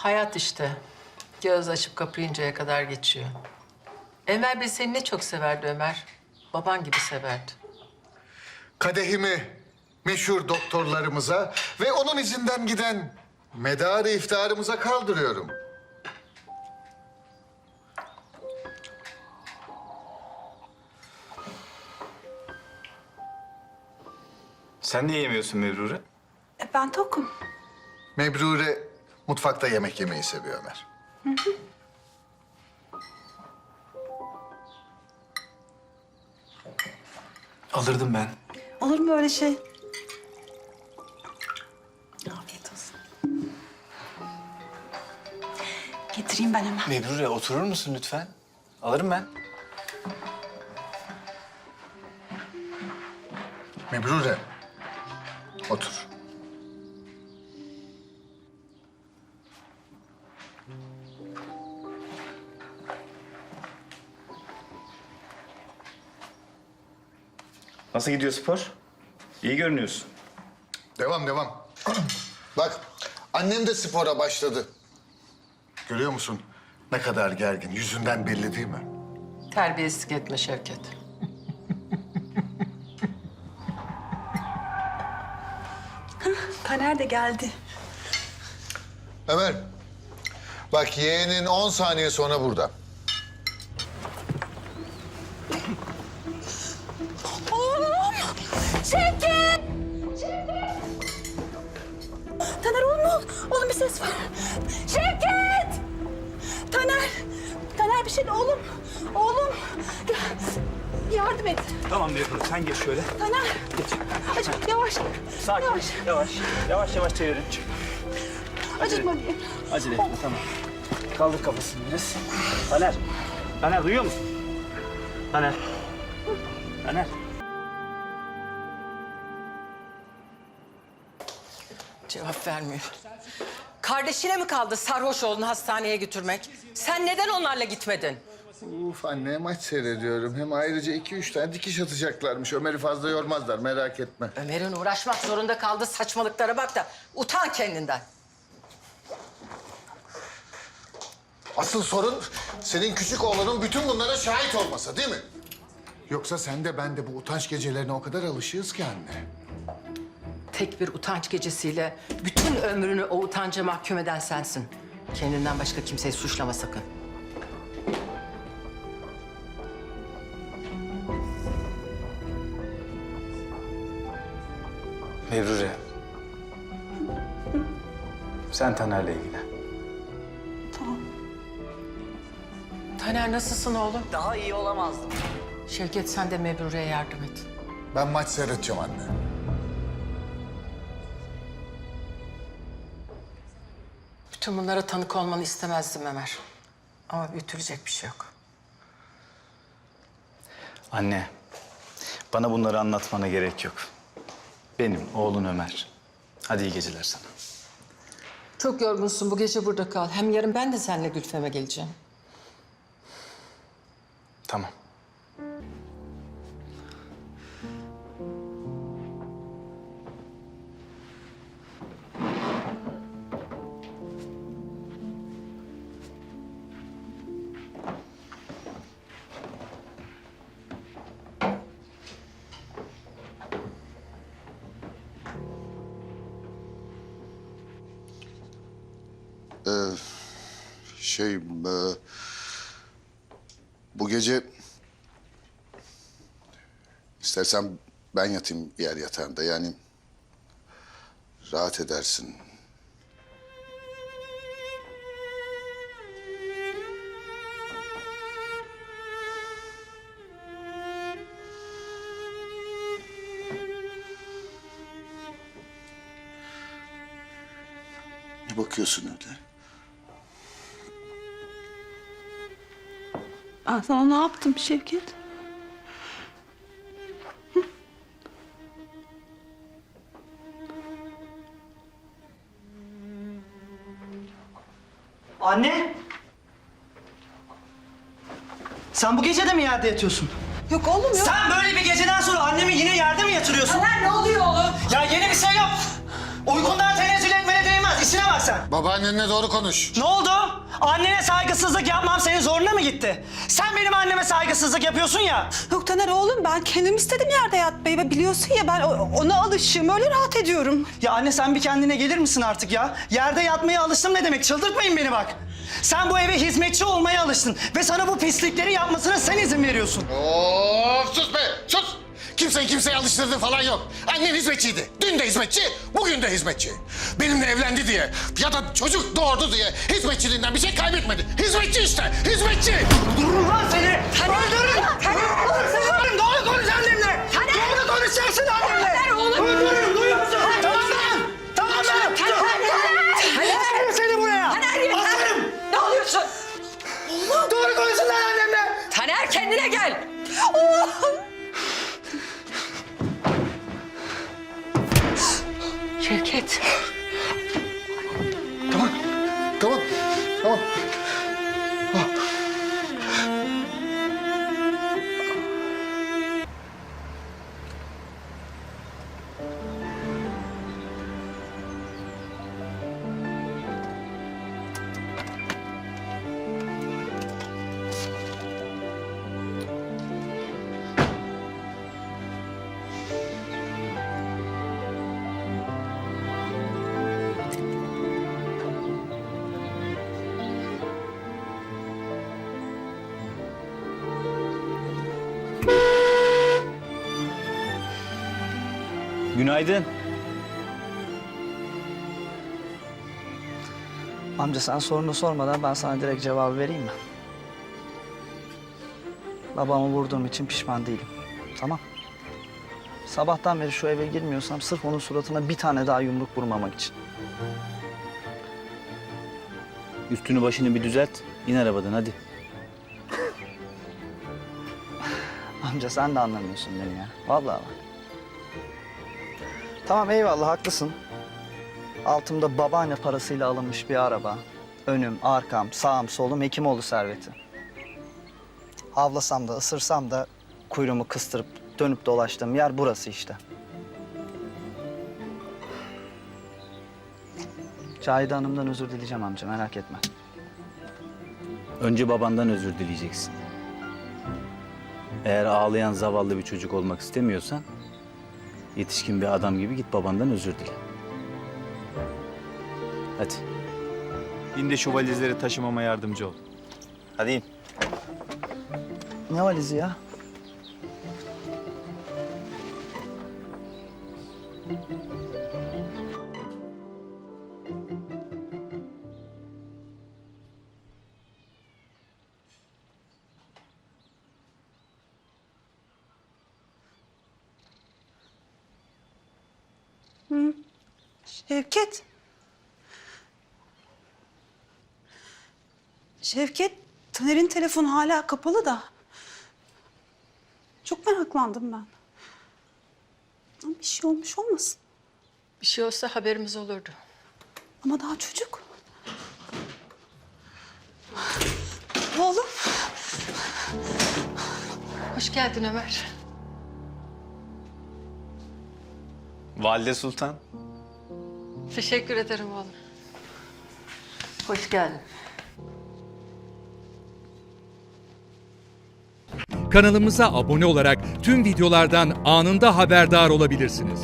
Hayat işte. Göz açıp kapayıncaya kadar geçiyor. Enver Bey seni ne çok severdi Ömer. Baban gibi severdi. Kadehimi meşhur doktorlarımıza ve onun izinden giden medarı iftarımıza kaldırıyorum. Sen niye yemiyorsun Mebrure? E, ben tokum. Mebrure mutfakta yemek yemeyi seviyor Ömer. Alırdım ben. Olur mu öyle şey? Afiyet olsun. Getireyim ben hemen. Mebrure oturur musun lütfen? Alırım ben. Mebrure, otur. Nasıl gidiyor spor? İyi görünüyorsun. Devam, devam. Bak, annem de spora başladı. Görüyor musun? Ne kadar gergin. Yüzünden belli değil mi? Terbiyesizlik etme Şevket. Taner de geldi. Ömer, bak yeğenin 10 saniye sonra burada. Oğlum, oğlum bir ses var. Şevket! Taner! Taner bir şey de oğlum. Oğlum! Yardım et. Tamam Mebrure sen geç şöyle. Taner! Acı, yavaş. Sakin. Yavaş. Yavaş. Yavaş yavaş çevirin. Acıtma diye. Acele etme tamam. Kaldır kafasını biraz. Taner. Taner duyuyor musun? Taner. Taner. Cevap vermiyor. Kardeşine mi kaldı sarhoş oğlunu hastaneye götürmek? Sen neden onlarla gitmedin? Uf anne maç seyrediyorum. Hem ayrıca iki üç tane dikiş atacaklarmış. Ömer'i fazla yormazlar merak etme. Ömer'in uğraşmak zorunda kaldığı saçmalıklara bak da utan kendinden. Asıl sorun senin küçük oğlanın bütün bunlara şahit olması değil mi? Yoksa sen de ben de bu utanç gecelerine o kadar alışığız ki anne. Tek bir utanç gecesiyle bütün ömrünü o utanca mahkum eden sensin. Kendinden başka kimseyi suçlama sakın. Mebrure. Sen Taner'le ilgilen. Taner nasılsın oğlum? Daha iyi olamazdım. Şevket sen de Mebrure'ye yardım et. Ben maç seyredeceğim anne. Bütün bunlara tanık olmanı istemezdim Ömer. Ama büyütülecek bir şey yok. Anne. Bana bunları anlatmana gerek yok. Benim oğlun Ömer. Hadi iyi geceler sana. Çok yorgunsun. Bu gece burada kal. Hem yarın ben de seninle Gülfem'e geleceğim. Tamam. Şey, e, bu gece istersen ben yatayım yer yatağında yani rahat edersin. Ne bakıyorsun öyle? Ben sana ne yaptım Şevket? Anne! Sen bu gece de mi yerde yatıyorsun? Yok oğlum yok. Sen böyle bir geceden sonra annemi yine yerde mi yatırıyorsun? Taner ne oluyor oğlum? Ya yeni bir şey yap. Uykundan tenezzül etmene değmez. İşine bak sen. Babaannenle doğru konuş. Ne oldu? Annene saygısızlık yapmam senin zoruna mı gitti? Sen benim anneme saygısızlık yapıyorsun ya. Yok Taner oğlum ben kendim istedim yerde yatmayı ve biliyorsun ya ben ona alışığım öyle rahat ediyorum. Ya anne sen bir kendine gelir misin artık ya? Yerde yatmaya alıştım ne demek? Çıldırtmayın beni bak. Sen bu eve hizmetçi olmaya alıştın ve sana bu pislikleri yapmasına sen izin veriyorsun. Of sus be sus. Kimseyi kimseye alıştırdığı falan yok. Annen hizmetçiydi. Dün de hizmetçi, bugün de hizmetçi. Benimle evlendi diye ya da çocuk doğurdu diye hizmetçiliğinden bir şey kaybetmedi. Hizmetçi işte, hizmetçi. Dururum lan seni! Öldürürüm! Öldürürüm! Doğru konuş annemle! Doğru konuşacaksın annemle! Öldürürüm! Tamam. Günaydın. Amca sen sorunu sormadan ben sana direkt cevabı vereyim mi? Babamı vurduğum için pişman değilim. Tamam. Sabahtan beri şu eve girmiyorsam sırf onun suratına bir tane daha yumruk vurmamak için. Üstünü başını bir düzelt. İn arabadan hadi. Amca sen de anlamıyorsun beni ya. Vallahi bak. Tamam eyvallah haklısın. Altımda babaanne parasıyla alınmış bir araba. Önüm, arkam, sağım, solum Hekimoğlu serveti. Avlasam da ısırsam da kuyruğumu kıstırıp dönüp dolaştığım yer burası işte. Cahide Hanım'dan özür dileyeceğim amca merak etme. Önce babandan özür dileyeceksin. Eğer ağlayan zavallı bir çocuk olmak istemiyorsan... ...yetişkin bir adam gibi git babandan özür dile. Hadi. İn de şu valizleri taşımama yardımcı ol. Hadi in. Ne valizi ya? Şevket. Şevket, Taner'in telefonu hala kapalı da. Çok meraklandım ben. Ama Bir şey olmuş olmasın. Bir şey olsa haberimiz olurdu. Ama daha çocuk. Oğlum. Hoş geldin Ömer. Valide Sultan. Teşekkür ederim oğlum. Hoş geldin. Kanalımıza abone olarak tüm videolardan anında haberdar olabilirsiniz.